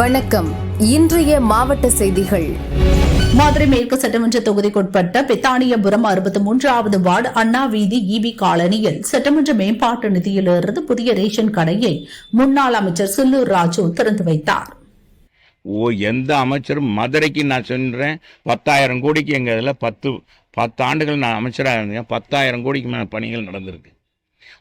வணக்கம். இன்றைய மாவட்ட செய்திகள். மதுரை மேற்கு சட்டமன்ற தொகுதிக்குட்பட்ட பித்தானியபுரம் அறுபத்தி மூன்றாவது வார்டு அண்ணா வீதி இபி காலனியில் சட்டமன்ற மேம்பாட்டு நிதியிலிருந்து புதிய ரேஷன் கடையை முன்னாள் அமைச்சர் செல்லூர் ராஜு திறந்து வைத்தார். ஓ எந்த அமைச்சரும் மதுரைக்கு நான் சொல்கிறேன் பத்தாயிரம் கோடிக்கு எங்கள் இதில் பத்து பத்து ஆண்டுகள் நான் அமைச்சராக இருந்தேன். பத்தாயிரம் கோடிக்கு மேலே பணிகள் நடந்திருக்கு.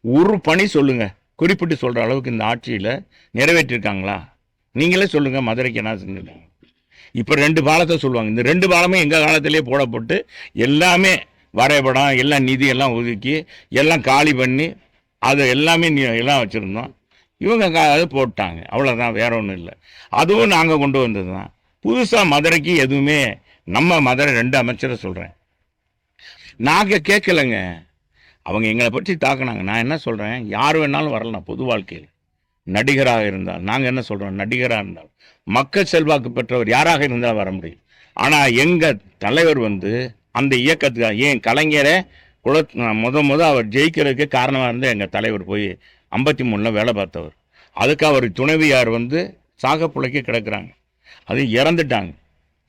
ஒரு பணி சொல்லுங்கள் குறிப்பிட்டு சொல்கிற அளவுக்கு இந்த ஆட்சியில் நிறைவேற்றிருக்காங்களா? நீங்களே சொல்லுங்கள் மதுரைக்கு என்ன செஞ்சது? இப்போ ரெண்டு பாலத்தை சொல்லுவாங்க. இந்த ரெண்டு பாலமும் எங்கள் காலத்திலே போடப்பட்டு எல்லாமே வரைபடம் எல்லாம் நிதி எல்லாம் ஒதுக்கி எல்லாம் காலி பண்ணி அதை எல்லாமே எல்லாம் வச்சுருந்தோம். இவங்க அதை போட்டாங்க. அவ்வளோதான் வேற ஒன்றும் இல்லை. அதுவும் நாங்கள் கொண்டு வந்தது தான் புதுசாக மதுரைக்கு எதுவுமே நம்ம மதுரை ரெண்டு அமைச்சரை சொல்கிறேன் நாங்கள் கேட்கலைங்க. அவங்க எங்களை பற்றி தாக்குனாங்க. நான் என்ன சொல்கிறேன் யார் வேணாலும் வரலாம் பொது வாழ்க்கையில். நடிகராக இருந்தால். நாங்கள் என்ன சொல்கிறோம் நடிகராக இருந்தால். மக்கள் செல்வாக்கு பெற்றவர் யாராக இருந்தால் வர முடியும். ஆனால் எங்கள் தலைவர் வந்து அந்த இயக்கத்துக்காக ஏன் கலைஞரை குல முத முத அவர் ஜெயிக்கிறதுக்கு காரணமாக இருந்து எங்கள் தலைவர் போய் ஐம்பத்தி மூணில் வேலை பார்த்தவர். அதுக்கு அவர் துணைவியார் வந்து சாக புழைக்க கிடக்குறாங்க. அது இறந்துட்டாங்க.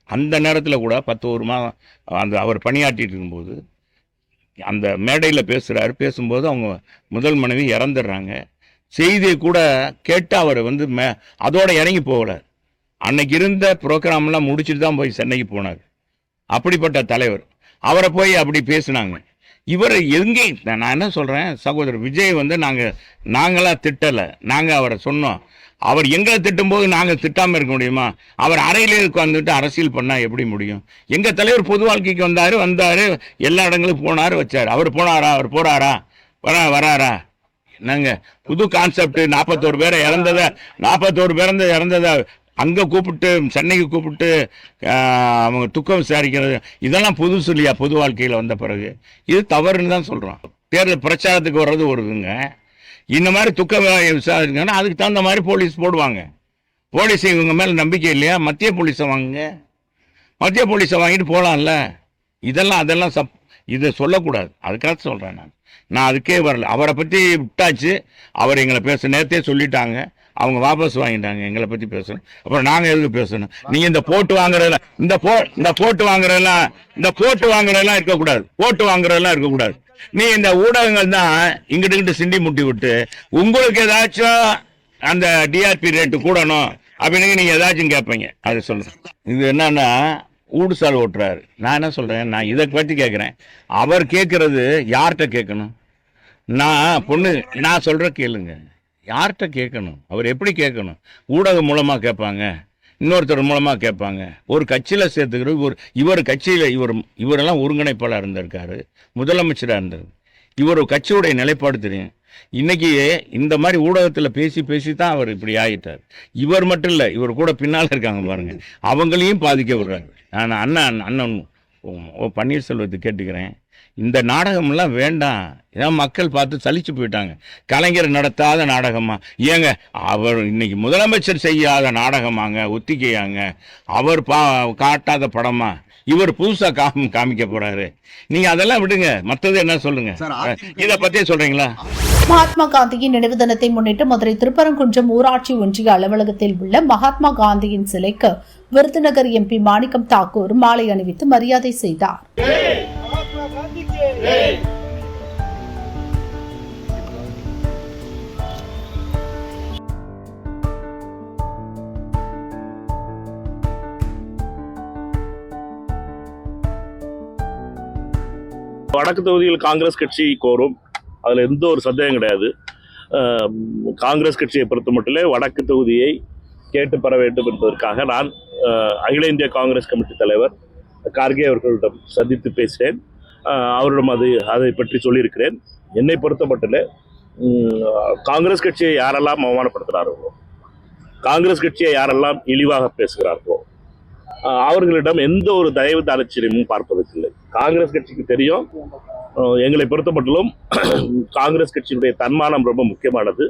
அந்த நேரத்தில் கூட பத்து ஒரு மாதம் அந்த அவர் பணியாற்றிட்டு இருக்கும்போது அந்த மேடையில் பேசுகிறாரு பேசும்போது அவங்க முதல் மனைவி இறந்துடுறாங்க. செய்தியை கூட கேட்டு அவர் வந்து மே அதோட இறங்கி போகல. அன்னைக்கு இருந்த ப்ரோக்ராம்லாம் முடிச்சுட்டு தான் போய் சென்னைக்கு போனார். அப்படிப்பட்ட தலைவர். அவரை போய் அப்படி பேசினாங்க. இவர் எங்கே நான் என்ன சொல்கிறேன் சகோதரர் விஜய் வந்து நாங்கள் நாங்களாக திட்டலை. நாங்கள் அவரை சொன்னோம். அவர் எங்களை திட்டும்போது நாங்கள் திட்டாமல் இருக்க முடியுமா? அவர் அறையிலே உட்காந்துட்டு அரசியல் பண்ணால் எப்படி முடியும்? எங்கள் தலைவர் பொது வாழ்க்கைக்கு வந்தார் வந்தார் எல்லா இடங்களுக்கும் போனார் வச்சார். அவர் போனாரா? அவர் போகிறாரா வரா வராரா? என்னங்க? புது கான்செப்ட் நாற்பத்தோரு பேரை இறந்ததை நாற்பத்தோரு பேர் இறந்ததை அங்கே கூப்பிட்டு சென்னைக்கு கூப்பிட்டு அவங்க துக்கம் விசாரிக்கிறது இதெல்லாம் புதுசு இல்லையா? பொது வாழ்க்கையில் வந்த பிறகு. இது தவறுன்னு தான் சொல்கிறோம் தேர்தல் பிரச்சாரத்துக்கு வர்றது ஒருங்க இந்த மாதிரி துக்க விசாரிக்கணும்னா அதுக்கு தகுந்த மாதிரி போலீஸ் போடுவாங்க. போலீஸ் இவங்க மேலே நம்பிக்கை இல்லையா? மத்திய போலீஸை வாங்குங்க. மத்திய போலீஸை வாங்கிட்டு போகலாம்ல இதெல்லாம் அதெல்லாம் சப் இதை சொல்லக்கூடாது. அதுக்காக சொல்கிறேன் நான். நான் அதுக்கே வரல. அவரை பற்றி விட்டாச்சு. அவர் எங்களை பேச நேரத்தே சொல்லிட்டாங்க. அவங்க வாபஸ் வாங்கிட்டாங்க. எங்களை பற்றி பேசணும். அப்புறம் நாங்கள் எதுக்கு பேசணும்? நீங்கள் இந்த போட்டு வாங்குறதெல்லாம் இந்த போ இந்த போட்டு வாங்குறதெல்லாம் இந்த போட்டு வாங்குறதெல்லாம் இருக்கக்கூடாது. போட்டு வாங்குறதெல்லாம் இருக்கக்கூடாது. நீ இந்த ஊடகங்கள் தான் இங்கிட்டு இங்கிட்டு சிண்டி முட்டி விட்டு உங்களுக்கு ஏதாச்சும் அந்த டிஆர்பி ரேட்டு கூடணும் அப்படின்னு நீங்கள் ஏதாச்சும் கேட்பீங்க. அது சொல்கிறேன் இது என்னன்னா ஊடுசால் ஓட்டுறாரு. நான் என்ன சொல்கிறேன் நான் இதை பற்றி கேட்குறேன். அவர் கேட்குறது யார்கிட்ட கேட்கணும்? நான் பொண்ணு நான் சொல்கிற கேளுங்க. யார்கிட்ட கேட்கணும்? அவர் எப்படி கேட்கணும்? ஊடகம் மூலமாக கேட்பாங்க. இன்னொருத்தர் மூலமாக கேட்பாங்க. ஒரு கட்சியில் சேர்த்துக்கிற இவர் இவர் கட்சியில் இவர் இவரெல்லாம் ஒருங்கிணைப்பாளர் இருந்திருக்காரு. முதலமைச்சராக இருந்தார் இவர் கட்சியுடைய நிலைப்பாடு தெரியும். இன்னைக்கு இந்த மாதிரி ஊடகத்தில் பேசி பேசி தான் அவர் இப்படி ஆகிட்டார் இவர் மட்டும் இல்லை இவர் கூட பின்னால் இருக்காங்க பாருங்கள் அவங்களையும் பாதிக்க விடுறாங்க. நான் அண்ணன் அண்ணன் ஓ- ஓ பன்னீர்செல்வத்தை கேட்டுக்கிறேன். இந்த நாடகம்லாம் வேண்டாம். ஏன் மக்கள் பார்த்து சலிச்சு போயிட்டாங்க. கலைஞர் நடத்தாத நாடகமா? ஏங்க அவர் இன்னைக்கு முதலமைச்சர் செய்யாத நாடகமாங்க ஒத்திகையாங்க. அவர் பா காட்டாத படமா? இவர் புதுசா காமி காமிக்க போறாரு. நீங்க அதெல்லாம் விடுங்க. மத்தது என்ன சொல்லுங்க? இத பத்தியே சொல்றீங்களா? மகாத்மா காந்தியின் நினைவு தினத்தை முன்னிட்டு மதுரை திருப்பரங்குன்றம் ஊராட்சி ஒன்றிய அலுவலகத்தில் உள்ள மகாத்மா காந்தியின் சிலைக்கு விருதுநகர் எம்பி மாணிக்கம் தாக்கூர் மாலை அணிவித்து மரியாதை செய்தார். வடக்கு தொகுதியில் காங்கிரஸ் கட்சி கோரும். அதில் எந்த ஒரு சந்தேகம் கிடையாது. காங்கிரஸ் கட்சியை பொறுத்த மட்டிலே வடக்கு தொகுதியை கேட்டு பெற வேண்டும் என்பதற்காக நான் அகில இந்திய காங்கிரஸ் கமிட்டி தலைவர் கார்கே அவர்களிடம் சந்தித்து பேசினேன். அவரிடம் அது அதை பற்றி சொல்லியிருக்கிறேன். என்னை பொறுத்தமட்டில் காங்கிரஸ் கட்சியை யாரெல்லாம் அவமானப்படுத்துகிறார்களோ காங்கிரஸ் கட்சியை யாரெல்லாம் இழிவாக பேசுகிறார்களோ அவர்களிடம் எந்த ஒரு தயவு தாட்சியமும் பார்ப்பதற்கில்லை. காங்கிரஸ் கட்சிக்கு தெரியும் எங்களை பொறுத்தமட்டிலும் காங்கிரஸ் கட்சியினுடைய தன்மானம் ரொம்ப முக்கியமானது.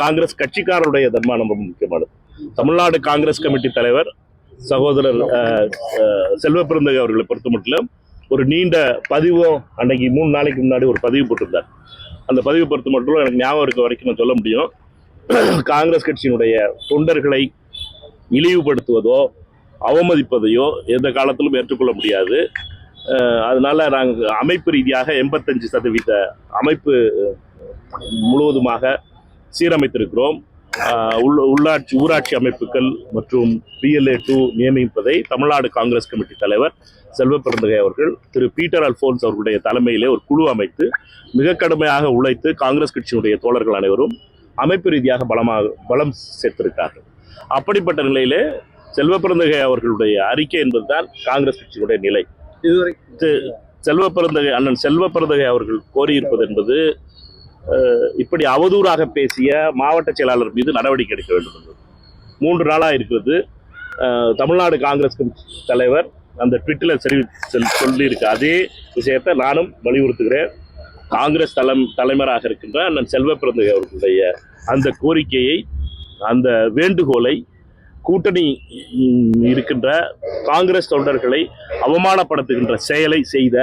காங்கிரஸ் கட்சிக்காரருடைய தன்மானம் ரொம்ப முக்கியமானது. தமிழ்நாடு காங்கிரஸ் கமிட்டி தலைவர் சகோதரர் செல்வ பெருந்தகை அவர்களை பொறுத்த மட்டும் ஒரு நீண்ட பதிவோ அன்னைக்கு மூணு நாளைக்கு முன்னாடி ஒரு பதிவு போட்டிருந்தார். அந்த பதிவு பொறுத்த மட்டும் எனக்கு ஞாபகம் இருக்க வரைக்கும் நான் சொல்ல முடியும். காங்கிரஸ் கட்சியினுடைய தொண்டர்களை இழிவுபடுத்துவதோ அவமதிப்பதையோ எந்த காலத்திலும் ஏற்றுக்கொள்ள முடியாது. அதனால் நாங்கள் அமைப்பு ரீதியாக எண்பத்தஞ்சு சதவீத அமைப்பு முழுவதுமாக சீரமைத்திருக்கிறோம். உள்ளாட்சி ஊராட்சி அமைப்புகள் மற்றும் பிஎல்ஏ டூ நியமிப்பதை தமிழ்நாடு காங்கிரஸ் கமிட்டி தலைவர் செல்வ பெருந்தகை அவர்கள் திரு பீட்டர் அல்போன்ஸ் அவர்களுடைய தலைமையிலே ஒரு குழு அமைத்து மிக கடுமையாக உழைத்து காங்கிரஸ் கட்சியினுடைய தோழர்கள் அனைவரும் அமைப்பு ரீதியாக பலமாக பலம் சேர்த்திருக்கார்கள் அப்படிப்பட்ட நிலையிலே செல்வ பெருந்தகை அவர்களுடைய அறிக்கை என்பதுதான் காங்கிரஸ் கட்சியினுடைய நிலை. இதுவரை செல்வ பெருந்தகை அண்ணன் செல்வ பெருந்தகை அவர்கள் கோரியிருப்பது என்பது இப்படி அவதூறாக பேசிய மாவட்ட செயலாளர் மீது நடவடிக்கை எடுக்க வேண்டும் மூன்று நாளாக இருக்கிறது தமிழ்நாடு காங்கிரஸ் தலைவர் அந்த ட்விட்டில் சரி சொல்லியிருக்க. அதே விஷயத்தை நானும் வலியுறுத்துகிறேன். காங்கிரஸ் தலம் தலைவராக இருக்கின்ற அண்ணன் செல்வ பெருந்தகை அவர்களுடைய அந்த கோரிக்கையை அந்த வேண்டுகோளை கூட்டணி இருக்கின்ற காங்கிரஸ் தொண்டர்களை அவமானப்படுத்துகின்ற செயலை செய்த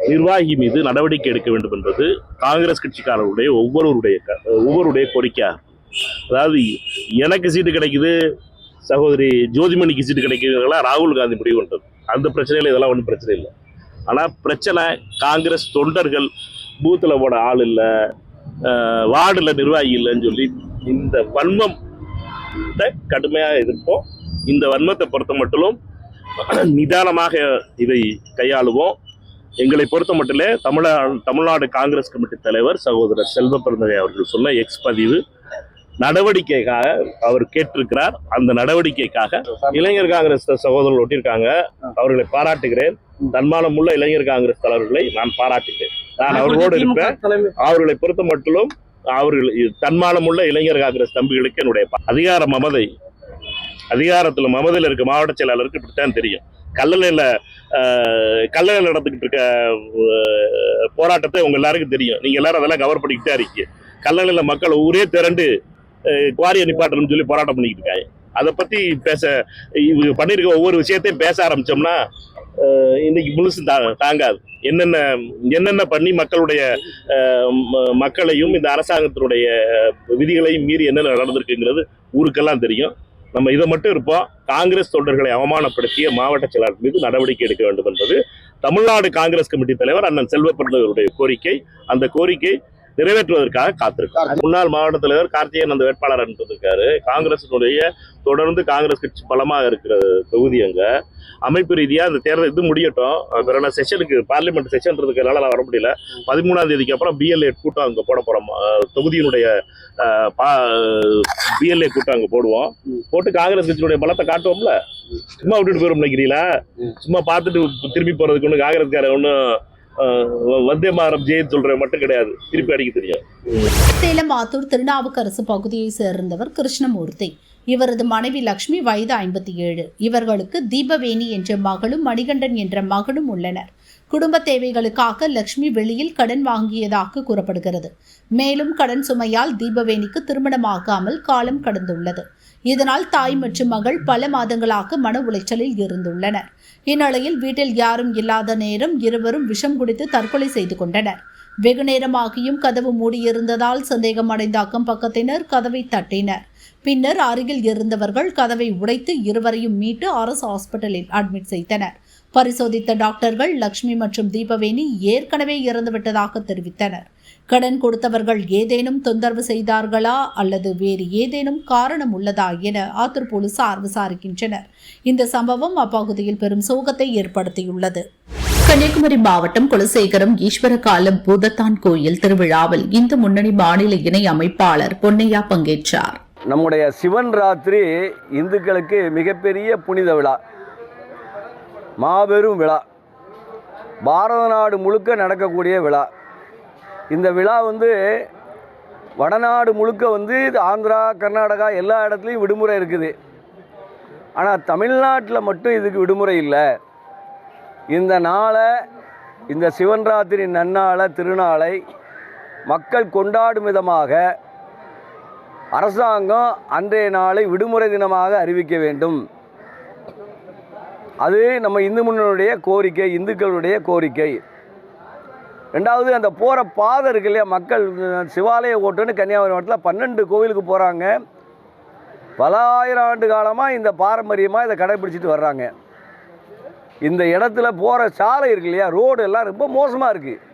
நிர்வாகி மீது நடவடிக்கை எடுக்க வேண்டும் என்பது காங்கிரஸ் கட்சிக்காரருடைய ஒவ்வொருவருடைய க- ஒவ்வொருடைய கோரிக்கையாக அதாவது எனக்கு சீட்டு கிடைக்குது சகோதரி ஜோதிமணிக்கு சீட்டு கிடைக்குதுங்களா ராகுல் காந்தி முடிவு பண்ணுறது அந்த பிரச்சனையில் இதெல்லாம் ஒன்றும் பிரச்சனை இல்லை. ஆனால் பிரச்சனை காங்கிரஸ் தொண்டர்கள் பூத்தில் போட ஆள் இல்லை வார்டில் நிர்வாகி இல்லைன்னு சொல்லி இந்த வன்மம் கடுமையாக எதிர்ப்போம். இந்த வன்மத்தை பொறுத்த மட்டும் நிதானமாக இதை கையாளுவோம். எங்களை பொறுத்த மட்டிலே தமிழா தமிழ்நாடு காங்கிரஸ் கமிட்டி தலைவர் சகோதரர் செல்வ பெருந்தகை அவர்கள் சொன்ன எக்ஸ் பதிவு நடவடிக்கைக்காக அவர் கேட்டிருக்கிறார். அந்த நடவடிக்கைக்காக இளைஞர் காங்கிரஸ் சகோதரர்கள் ஒட்டியிருக்காங்க. அவர்களை பாராட்டுகிறேன். தன்மானமுள்ள இளைஞர் காங்கிரஸ் தலைவர்களை நான் பாராட்டுகிறேன். நான் அவர்களோடு இருப்பேன். அவர்களை பொறுத்த மட்டிலும் அவர்கள் தன்மானமுள்ள இளைஞர் காங்கிரஸ் தம்பிகளுக்கு என்னுடைய அதிகார மமதை அதிகாரத்துல மமதையில் இருக்க மாவட்ட செயலாளருக்கு இப்படித்தான் தெரியும். கல்லணையில் கல்லணையில் நடந்துக்கிட்டு இருக்க போராட்டத்தை உங்கள் எல்லாருக்கும் தெரியும். நீங்கள் எல்லாரும் அதெல்லாம் கவர் பண்ணிக்கிட்டே இருக்கீங்க. கல்லணையில் மக்கள் ஊரே திரண்டு குவாரியை நிப்பாட்டணும்னு சொல்லி போராட்டம் பண்ணிக்கிட்டு இருக்காங்க. அதை பற்றி பேச இவங்க பண்ணியிருக்க ஒவ்வொரு விஷயத்தையும் பேச ஆரம்பித்தோம்னா இன்னைக்கு முழுசு தா- தாங்காது. என்னென்ன என்னென்ன பண்ணி மக்களுடைய ம- மக்களையும் இந்த அரசாங்கத்தினுடைய விதிகளையும் மீறி என்னென்ன நடந்திருக்குங்கிறது ஊருக்கெல்லாம் தெரியும். நம்ம இதை மட்டும் இருப்போம். காங்கிரஸ் தொண்டர்களை அவமானப்படுத்திய மாவட்ட செயலாளர் மீது நடவடிக்கை எடுக்க வேண்டும் என்பது தமிழ்நாடு காங்கிரஸ் கமிட்டி தலைவர் அண்ணன் செல்வ கோரிக்கை. அந்த கோரிக்கை நிறைவேற்றுவதற்காக காத்திருக்கார். முன்னாள் மாவட்ட தலைவர் கார்த்திகேயன் அந்த வேட்பாளர் அனுப்பியிருக்காரு காங்கிரசினுடைய தொடர்ந்து காங்கிரஸ் கட்சி பலமாக இருக்கிற தொகுதி அங்க. அமைப்பு ரீதியா அந்த தேர்தல் இது முடியட்டும். பிறகு செஷனுக்கு பார்லிமெண்ட் செஷன் இருக்கிறதுனால நான் வர முடியல. பதிமூணாம் தேதிக்கு அப்புறம் பிஎல்ஏ கூட்டம் அங்க போட போறோம். அஹ், தொகுதியினுடைய பிஎல்ஏ கூட்டம் அங்க போடுவோம். போட்டு காங்கிரஸ் கட்சியினுடைய பலத்தை காட்டுவோம்ல. சும்மா விட்டுட்டு போயிரும் நினைக்கிறீங்களா? சும்மா பார்த்துட்டு திரும்பி போறதுக்கு ஒன்றும் காங்கிரஸ்காரன் ஒன்றும் வந்தே மாறம் ஜெயின்னு சொல்ற மட்டும் கிடையாது. திருப்பி அடிக்க தெரியும் சேலம் ஆத்தூர் திருநாவுக்கரசு பகுதியை சேர்ந்தவர் கிருஷ்ணமூர்த்தி. இவரது மனைவி லக்ஷ்மி வயது ஐம்பத்தி ஏழு. இவர்களுக்கு தீபவேணி என்ற மகளும் மணிகண்டன் என்ற மகனும் உள்ளனர். குடும்ப தேவைகளுக்காக லக்ஷ்மி வெளியில் கடன் வாங்கியதாக கூறப்படுகிறது. மேலும் கடன் சுமையால் தீபவேணிக்கு திருமணமாகாமல் காலம் கடந்துள்ளது. இதனால் தாய் மற்றும் மகள் பல மாதங்களாக மன உளைச்சலில் இருந்துள்ளனர். இந்நிலையில் வீட்டில் யாரும் இல்லாத நேரம் இருவரும் விஷம் குடித்து தற்கொலை செய்து கொண்டனர். வெகு நேரமாகியும் கதவு மூடியிருந்ததால் சந்தேகமடைந்த அக்கம் பக்கத்தினர் கதவை தட்டினர். பின்னர் அருகில் இருந்தவர்கள் கதவை உடைத்து இருவரையும் மீட்டு அரசு ஹாஸ்பிட்டலில் அட்மிட் செய்தனர். பரிசோதித்த டாக்டர்கள் லக்ஷ்மி மற்றும் தீபவேணி ஏற்கனவே இறந்துவிட்டதாக தெரிவித்தனர். கடன் கொடுத்தவர்கள் ஏதேனும் தொந்தரவு செய்தார்களா அல்லது வேறு ஏதேனும் காரணம் உள்ளதா என ஆத்தூர் போலீசார் விசாரிக்கின்றனர். இந்த சம்பவம் அப்பகுதியில் பெரும் சோகத்தை ஏற்படுத்தியுள்ளது. கன்னியாகுமரி மாவட்டம் குலசேகரம் ஈஸ்வரகாலம் பூதத்தான் கோயில் திருவிழாவில் இந்து முன்னணி மாநில இணை அமைப்பாளர் பொன்னையா பங்கேற்றார். நம்முடைய சிவன் ராத்திரி இந்துக்களுக்கு மிகப்பெரிய புனித விழா. மாபெரும் விழா. பாரத நாடு முழுக்க நடக்கக்கூடிய விழா. இந்த விழா வந்து வடநாடு முழுக்க வந்து இது ஆந்திரா கர்நாடகா எல்லா இடத்துலையும் விடுமுறை இருக்குது. ஆனால் தமிழ்நாட்டில் மட்டும் இதுக்கு விடுமுறை இல்லை. இந்த நாளை இந்த சிவன் ராத்திரி நன்னாளை திருநாளை மக்கள் கொண்டாடும் விதமாக அரசாங்கம் அன்றைய நாளை விடுமுறை தினமாக அறிவிக்க வேண்டும். அது நம்ம இந்து முன்னணியுடைய கோரிக்கை இந்துக்களுடைய கோரிக்கை. ரெண்டாவது அந்த போகிற பாதை இருக்கு இல்லையா மக்கள் சிவாலய ஓட்டுன்னு கன்னியாகுமரி மாவட்டத்தில் பன்னெண்டு கோவிலுக்கு போகிறாங்க பல ஆயிரம் ஆண்டு காலமாக இந்த பாரம்பரியமாக இதை கடைபிடிச்சிட்டு வர்றாங்க. இந்த இடத்துல போகிற சாலை இருக்கு இல்லையா ரோடு எல்லாம் ரொம்ப மோசமாக இருக்குது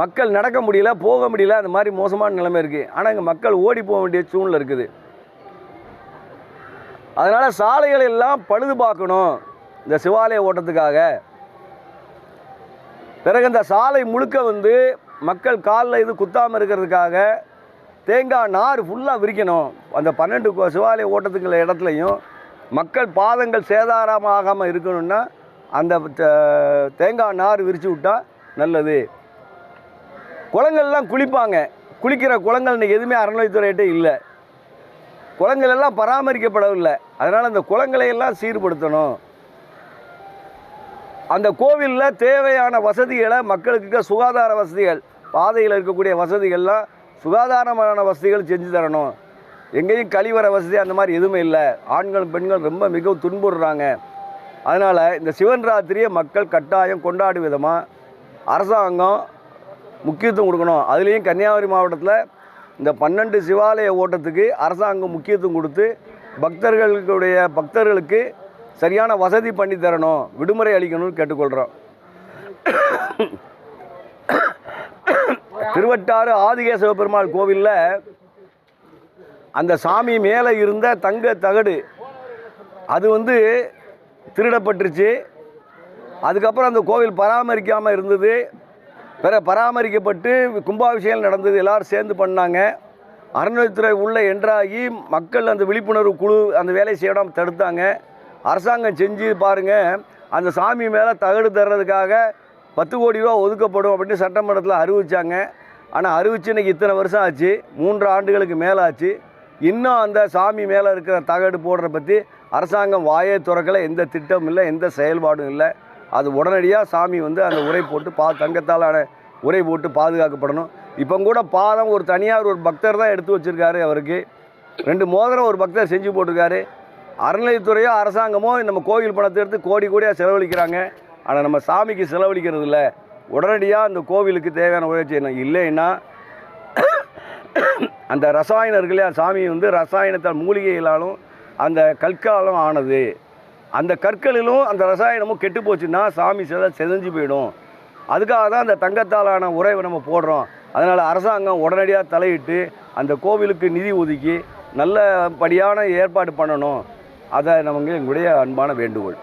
மக்கள் நடக்க முடியல போக முடியல அந்த மாதிரி மோசமான நிலைமை இருக்குது ஆனால் இங்கே மக்கள் ஓடி போக வேண்டிய சூழ்நிலை இருக்குது. அதனால் சாலைகள் எல்லாம் பழுது பார்க்கணும் இந்த சிவாலய ஓட்டத்துக்காக. பிறகு இந்த சாலை முழுக்க வந்து மக்கள் காலில் இது குத்தாமல் இருக்கிறதுக்காக தேங்காய் நார் ஃபுல்லாக விரிக்கணும். அந்த பன்னெண்டு சிவாலய ஓட்டத்துக்குள்ள இடத்துலையும் மக்கள் பாதங்கள் சேதாரமாகாமல் இருக்கணும்னா அந்த தேங்காய் நார் விரித்து விட்டா நல்லது. குளங்கள்லாம் குளிப்பாங்க. குளிக்கிற குளங்கள் இன்றைக்கி எதுவுமே அறநிலைத்துறையிட்ட இல்லை. குளங்கள் எல்லாம் பராமரிக்கப்படவில்லை. அதனால் அந்த குளங்களை எல்லாம் சீர்படுத்தணும். அந்த கோவிலில் தேவையான வசதிகளை மக்களுக்கு சுகாதார வசதிகள் பாதையில் இருக்கக்கூடிய வசதிகள்லாம் சுகாதாரமான வசதிகள் செஞ்சு தரணும். எங்கேயும் கழிவற வசதி அந்த மாதிரி எதுவுமே இல்லை. ஆண்கள் பெண்கள் ரொம்ப மிகவும் துன்புறுறாங்க. அதனால் இந்த சிவன் ராத்திரியை மக்கள் கட்டாயம் கொண்டாடும் விதமாக அரசாங்கம் முக்கியத்துவம் கொடுக்கணும். அதுலேயும் கன்னியாகுமரி மாவட்டத்தில் இந்த பன்னெண்டு சிவாலய ஓட்டத்துக்கு அரசாங்கம் முக்கியத்துவம் கொடுத்து பக்தர்களுடைய பக்தர்களுக்கு சரியான வசதி பண்ணி தரணும் விடுமுறை அளிக்கணும்னு கேட்டுக்கொள்கிறோம் திருவட்டாறு ஆதிகேசவ பெருமாள் கோவிலில் அந்த சாமி மேலே இருந்த தங்க தகடு அது வந்து திருடப்பட்டுருச்சு. அதுக்கப்புறம் அந்த கோவில் பராமரிக்காமல் இருந்தது. பிற பராமரிக்கப்பட்டு கும்பாபிஷேகம் நடந்தது எல்லாரும் சேர்ந்து பண்ணாங்க. அறநிலைத்துறை உள்ளே என்றாகி மக்கள் அந்த விழிப்புணர்வு குழு அந்த வேலையை செய்யாமல் தடுத்தாங்க. அரசாங்கம் செஞ்சு பாருங்க அந்த சாமி மேலே தகடு தர்றதுக்காக பத்து கோடி ரூபா ஒதுக்கப்படும் அப்படின்னு சட்டமன்றத்தில் அறிவித்தாங்க ஆனால் அறிவிச்சு இன்றைக்கி இத்தனை வருஷம் ஆச்சு மூன்று ஆண்டுகளுக்கு மேலே ஆச்சு. இன்னும் அந்த சாமி மேலே இருக்கிற தகடு போடுற பற்றி அரசாங்கம் வாயை துறக்கலை எந்த திட்டமும் இல்லை எந்த செயல்பாடும் இல்லை. அது உடனடியாக சாமி வந்து அந்த உரை போட்டு பா தங்கத்தாலான உரை போட்டு பாதுகாக்கப்படணும். இப்போ கூட பாதம் ஒரு தனியார் ஒரு பக்தர் தான் எடுத்து வச்சிருக்காரு அவருக்கு. ரெண்டு மோதிரம் ஒரு பக்தர் செஞ்சு போட்டிருக்காரு. அறநிலையத்துறையோ அரசாங்கமோ நம்ம கோவில் பணத்தை எடுத்து கோடி கோடியாக செலவழிக்கிறாங்க. ஆனால் நம்ம சாமிக்கு செலவழிக்கிறது இல்லை. உடனடியாக அந்த கோவிலுக்கு தேவையான உதவி செய்யணும் இல்லைன்னா அந்த ரசாயனம் இருக்குல்லையா சாமி வந்து ரசாயனத்தால் மூலிகைகளாலும் அந்த கற்காலம் ஆனது. அந்த கற்களிலும் அந்த ரசாயனமும் கெட்டு போச்சுன்னா சாமி சிலை செதஞ்சு போயிடும். அதுக்காக தான் அந்த தங்கத்தாலான உறைவை நம்ம போடுறோம். அதனால் அரசாங்கம் உடனடியாக தலையிட்டு அந்த கோவிலுக்கு நிதி ஒதுக்கி நல்லபடியான ஏற்பாடு பண்ணணும். அதை நமக்கு எங்களுடைய அன்பான வேண்டுகோள்.